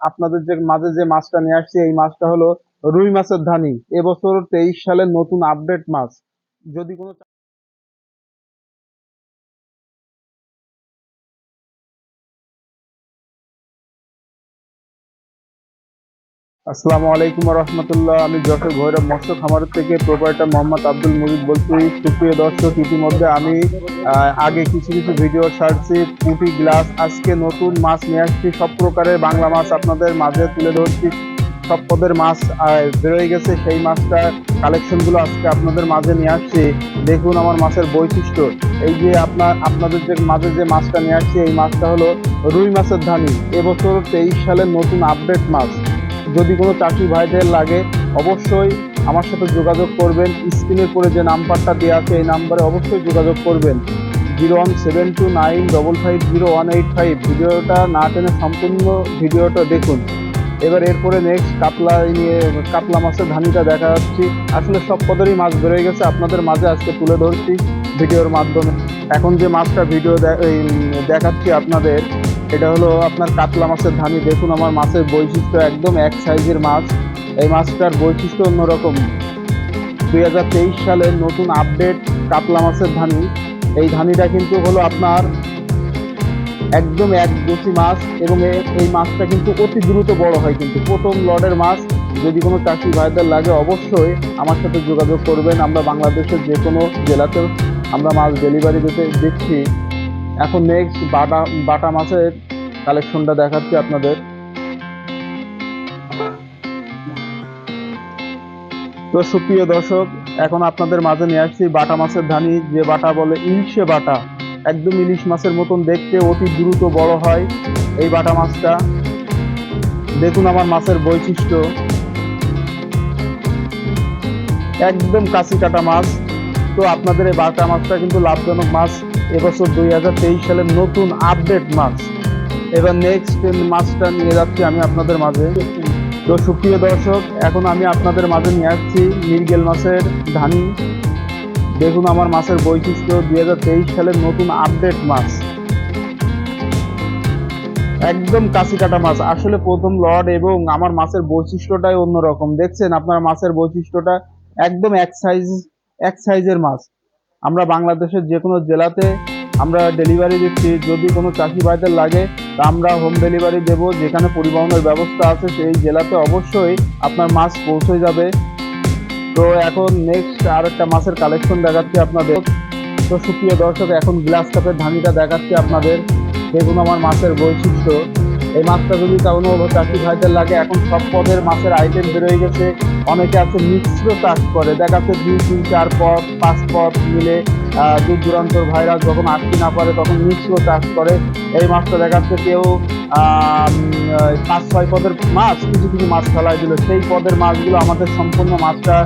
আপনাদের যে মাঝে যে মাছটা নিয়ে আসছি, এই মাছটা হলো রুই মাছের ধানি। এবছর তেইশ সালের নতুন আপডেট মাছ। যদি কোনো আসসালামু আলাইকুম রহমতুল্লাহ আমি যশোর ভৈরব মৎস্য খামার থেকে প্রোপাইটার মোহাম্মদ আব্দুল মুজিদ বলছি। সুপ্রিয় দর্শক, ইতিমধ্যে আমি আগে কিছু কিছু ভিডিও ছাড়ছি। পুঁটি গ্লাস, আজকে নতুন মাছ নিয়ে আসছি। সব প্রকারের বাংলা মাছ আপনাদের মাঝে তুলে ধরছি। সব পদের মাছ বেরোয় গেছে। সেই মাছটা কালেকশনগুলো আজকে আপনাদের মাঝে নিয়ে আসছি। দেখুন আমার মাছের বৈশিষ্ট্য। এই যে আপনার, আপনাদের যে, মাঝে যে মাছটা নিয়ে আসছি, এই মাছটা হলো রুই মাছের ধানি। এবছর তেইশ সালের নতুন আপডেট মাছ। যদি কোনো চাকরি ভাইদের লাগে, অবশ্যই আমার সাথে যোগাযোগ করবেন। স্ক্রিনের পরে যে নাম্বারটা দেওয়া আছে, এই নাম্বারে অবশ্যই যোগাযোগ করবেন। Zero one seven two nine double five zero one eight five. ভিডিওটা না টেনে সম্পূর্ণ ভিডিওটা দেখুন। এবার এরপরে নেক্সট কাতলা নিয়ে কাতলা মাছের ধানিটা দেখা যাচ্ছি। আসলে সব পদেরই মাছ বেরোয় গেছে, আপনাদের মাঝে আজকে তুলে ধরছি ভিডিওর মাধ্যমে। এখন যে মাছটা ভিডিও দেখাচ্ছি আপনাদের এটা হলো আপনার কাতলা মাছের ধানি। দেখুন আমার মাছের বৈশিষ্ট্য একদম এক সাইজের মাছ। এই মাছটার বৈশিষ্ট্য অন্যরকম। দুই হাজার তেইশ সালের নতুন আপডেট কাতলা মাছের ধানি। এই ধানিটা কিন্তু হলো আপনার একদম এক গুছি মাছ এবং এই মাছটা কিন্তু অতি দ্রুত বড় হয় কিন্তু। প্রথম লটের মাছ যদি কোনো চাষি ভাইদের লাগে অবশ্যই আমার সাথে যোগাযোগ করবেন। আমরা বাংলাদেশের যে কোনো জেলাতে আমরা মাছ ডেলিভারি দিতে দিচ্ছি এখন নেক্সট বাটা বাটা মাছের কালেকশনটা দেখাচ্ছি আপনাদের। তো সুপ্রিয় দর্শক, এখন আপনাদের মাঝে নিয়ে আসছি বাটা মাছের ধানি। যে বাটা বলে ইলশে বাটা, একদম ইলিশ মাছের মতন দেখতে, অতি দ্রুত বড় হয় এই বাটা মাছটা। দেখুন আমার মাছের বৈশিষ্ট্য। একদম কাঁচি কাটা মাছ। তো আপনাদের এই বাটা মাছটা কিন্তু লাভজনক মাছ। এবছর দুই হাজার তেইশ সালের নতুন আপডেট মাছ এবার নেক্সট মাছটা নিয়ে যাচ্ছি আমি আপনাদের মাঝে। তো সুপ্রিয় দর্শক, এখন আমি আপনাদের মাঝে নিয়ে আসছি মিরগেল মাছের ধানি। দেখুন আমার মাছের বৈশিষ্ট্য, দুই হাজার তেইশ সালের নতুন আপডেট মাছ। একদম কাঁচি কাটা মাছ। আসলে প্রথম লড এবং আমার মাছের বৈশিষ্ট্যটাই অন্যরকম। দেখছেন, আপনার মাছের বৈশিষ্ট্যটা একদম এক সাইজ এক সাইজের মাছ। আমরা বাংলাদেশের যে কোনো জেলাতে আমরা ডেলিভারি দিচ্ছি। যদি কোনো চাষি ভাইদের লাগে, তা আমরা হোম ডেলিভারি দেব। যেখানে পরিবহনের ব্যবস্থা আছে, সেই জেলাতে অবশ্যই আপনার মাছ পৌঁছে যাবে। তো এখন নেক্সট আর একটা মাছের কালেকশন দেখাচ্ছি আপনাদের। তো সুপ্রিয় দর্শক, এখন গ্লাস কাপের ধানিটা দেখাচ্ছি আপনাদের। দেখুন আমার মাছের বৈশিষ্ট্য। এই মাছটা যদি কোনো চাষি ভাইদের লাগে, এখন সব পদের মাছের আইটেম বেরোয় গেছে। অনেকে আছে মিশ্র চাষ করে। দেখা যাচ্ছে দুই, তিন, চার পদ, পাঁচ পদ মিলে দূর দূরান্তর ভাইরা যখন আটকে না পারে, তখন মিশ্র চাষ করে। এই মাছটা দেখা যাচ্ছে কেউ পাঁচ, ছয় পদের মাছ, কিছু কিছু মাছ ফেলায় দিল। সেই পদের মাছগুলো আমাদের সম্পূর্ণ মাছটা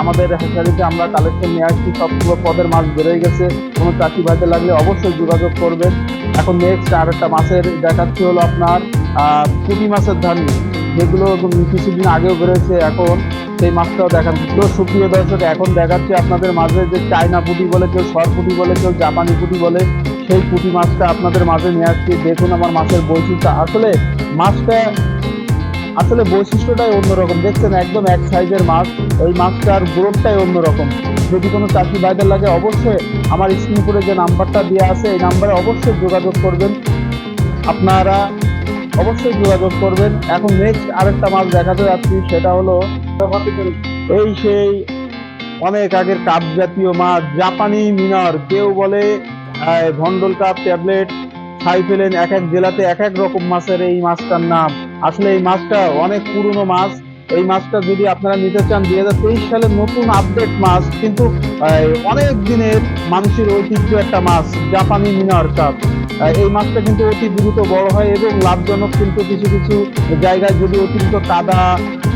আমাদের হ্যাচারিতে আমরা কালেকশন নিয়ে আসছি। সবগুলো পদের মাছ বেরোয় গেছে। কোনো চাষি ভাইতে লাগলে অবশ্যই যোগাযোগ করবেন। এখন নেক্সট আর একটা মাছের দেখাচ্ছি হলো আপনার পুঁটি মাছের ধানি। যেগুলো কিছুদিন আগেও বেরোয়েছে, এখন সেই মাছটাও দেখান তো সুপ্রিয় দর্শক, এখন দেখাচ্ছি আপনাদের মাঝে যে চায়না পুঁটি বলে কেউ সর পুঁটি বলে, কেউ জাপানি পুঁটি বলে। সেই পুঁটি মাছটা আপনাদের মাঝে নিয়ে আসছি। দেখুন আমার মাছের বৈশিষ্ট্য। আসলে মাছটা, আসলে বৈশিষ্ট্যটাই অন্যরকম। দেখছেন, একদম এক সাইজের মাছ। এই মাছটার গ্রোথটাই অন্যরকম। যদি কোনো চাকরি ভাইদের লাগে, অবশ্যই আমার স্ক্রিন করে যে নাম্বারটা দেওয়া আছে, এই নাম্বারে অবশ্যই যোগাযোগ করবেন। আপনারা অবশ্যই যোগাযোগ করবেন। এখন নেক্সট আরেকটা মাছ দেখাতে যাচ্ছি, সেটা হলো এই সেই অনেক আগের কাপ জাতীয় মাছ, জাপানি মিনার। কেউ বলে ভন্ডল কাপ ট্যাবলেট খাই ফেলেন এক এক জেলাতে এক এক রকম মাছের এই মাছটার নাম। আসলে এই মাছটা অনেক পুরনো মাছ এই মাছটা যদি আপনারা নিতে চান, দুই হাজার তেইশ সালের নতুন আপডেট মাছ, কিন্তু অনেক দিনের মানুষের ঐতিহ্য একটা মাছ, জাপানি মিনার কাপ। এই মাছটা কিন্তু অতি দ্রুত বড় হয় এবং লাভজনক কিন্তু কিছু কিছু জায়গায় যদি অতিরিক্ত কাদা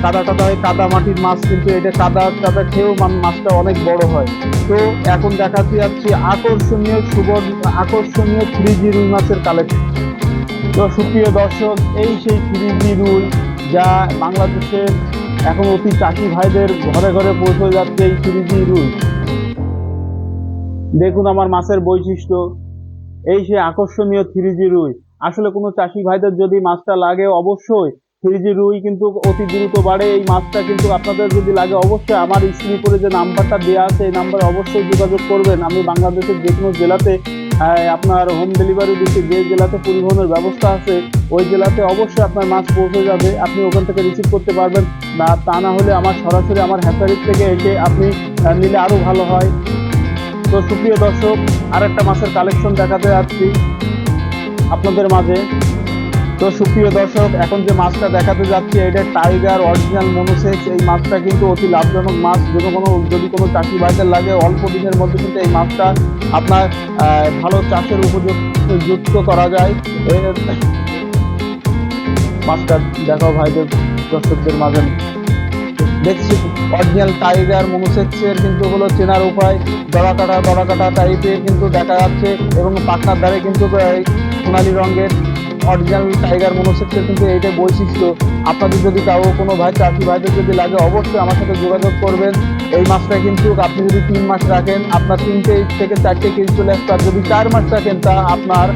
কাদা টাদা হয়, কাদা মাটির মাছ কিন্তু এটা কাদা টাদা খেয়েও মাছটা অনেক বড় হয়। তো এখন দেখাতে যাচ্ছি আকর্ষণীয় সুবর্ণ, আকর্ষণীয় থ্রি জি রুই মাছের কালেকশন তো সুপ্রিয় দর্শক, এই সেই থ্রি জি রুই যা বাংলাদেশের এখন অতি চাষি ভাইদের ঘরে ঘরে পৌঁছে যাচ্ছে এই থ্রি জি রুই দেখুন আমার মাছের বৈশিষ্ট্য। এই সেই আকর্ষণীয় থ্রি জি রুই আসলে কোনো চাষি ভাইদের যদি মাছটা লাগে অবশ্যই ফ্রিজি রুই কিন্তু অতি দ্রুত বাড়ে এই মাছটা। কিন্তু আপনাদের যদি লাগে অবশ্যই আমার স্ক্রিনে করে যে নাম্বারটা দেওয়া আছে, এই নাম্বারে অবশ্যই যোগাযোগ করবেন। আমি বাংলাদেশের যে কোনো জেলাতে আপনার হোম ডেলিভারি দিচ্ছে যে জেলাতে পরিবহনের ব্যবস্থা আছে, ওই জেলাতে অবশ্যই আপনার মাছ পৌঁছে যাবে। আপনি ওখান থেকে রিসিভ করতে পারবেন। না, তা না হলে আমার সরাসরি আমার হ্যাচারির থেকে এসে আপনি নিলে আরও ভালো হয়। তো সুপ্রিয় দর্শক, আরেকটা মাছের কালেকশন দেখাতে আসছি আপনাদের মাঝে। তো সুপ্রিয় দর্শক, এখন যে মাছটা দেখাতে যাচ্ছি, এটা টাইগার অরিজিনাল মনোসেক্স এই মাছটা কিন্তু অতি লাভজনক মাছ। যদি কোনো যদি কোনো চাষি বাজার লাগে, অল্প দিনের মধ্যে কিন্তু এই মাছটা আপনার ভালো চাষের উপযুক্ত করা যায়। মাছটা দেখাও ভাইদের, দর্শকদের মাঝে। দেখছি অরিজিনাল টাইগার মনোসেক্সের কিন্তু হলো চেনার উপায় দড়া কাটা দড়া কাটা টাইপের কিন্তু দেখা যাচ্ছে এবং পাখনার ধারে কিন্তু সোনালী রঙের অরিজিনাল টাইগার মনোসেক্সের কিন্তু এইটাই বৈশিষ্ট্য আপনাদের যদি কারও কোনো ভাই চাষি ভাইদের যদি লাগে, অবশ্যই আমার সাথে যোগাযোগ করবেন। এই মাছটা কিন্তু আপনি যদি তিন মাস রাখেন, আপনার তিনটে থেকে চারটে কেজি চলে আসবে। আর যদি চার মাস রাখেন, তা আপনার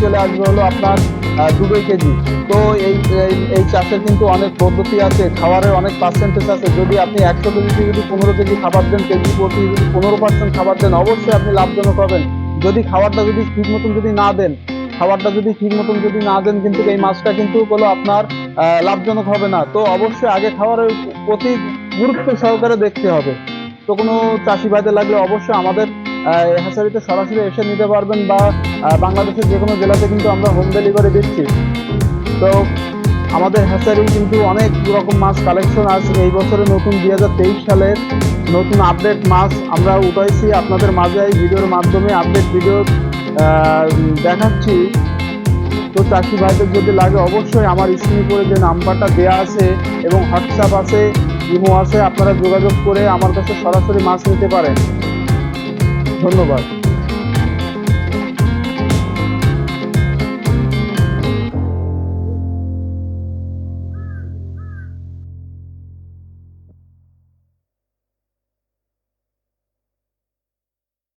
চলে আসবে হলো আপনার দুটোই কেজি। তো এই, এই- চাষের কিন্তু অনেক পদ্ধতি আছে, খাবারের অনেক পার্সেন্টেজ আছে। যদি আপনি একশো কেজিতে যদি পনেরো কেজি খাবার দেন, কেজি প্রতি যদি পনেরো পার্সেন্ট খাবার দেন, অবশ্যই আপনি লাভজনক হবেন। যদি খাবারটা যদি ঠিক মতন যদি না দেন খাবারটা যদি ঠিক মতন যদি না দেন কিন্তু এই মাছটা কিন্তু হলো আপনার লাভজনক হবে না। তো অবশ্যই আগে খাবারের প্রতি গুরুত্ব সহকারে দেখতে হবে। তো কোনো চাষি ভাইদের লাগলে অবশ্যই আমাদের হ্যাচারিতে সরাসরি এসে নিতে পারবেন বা বাংলাদেশের যে কোনো জেলাতে কিন্তু আমরা হোম ডেলিভারি দিচ্ছি। তো আমাদের হ্যাচারি কিন্তু অনেক রকম মাছ কালেকশন আছে। এই বছরে নতুন দুই হাজার তেইশ সালের নতুন আপডেট মাছ আমরা উঠাইছি। আপনাদের মাঝে এই ভিডিওর মাধ্যমে আপডেট ভিডিও দেখাচ্ছি। তো চাকরি ভাইদের যদি লাগে, অবশ্যই আমার স্ক্রিনে করে যে নাম্বারটা দেওয়া আছে এবং হোয়াটসঅ্যাপ আছে, ইমো আছে, আপনারা যোগাযোগ করে আমার কাছে সরাসরি মাছ নিতে পারেন। ধন্যবাদ।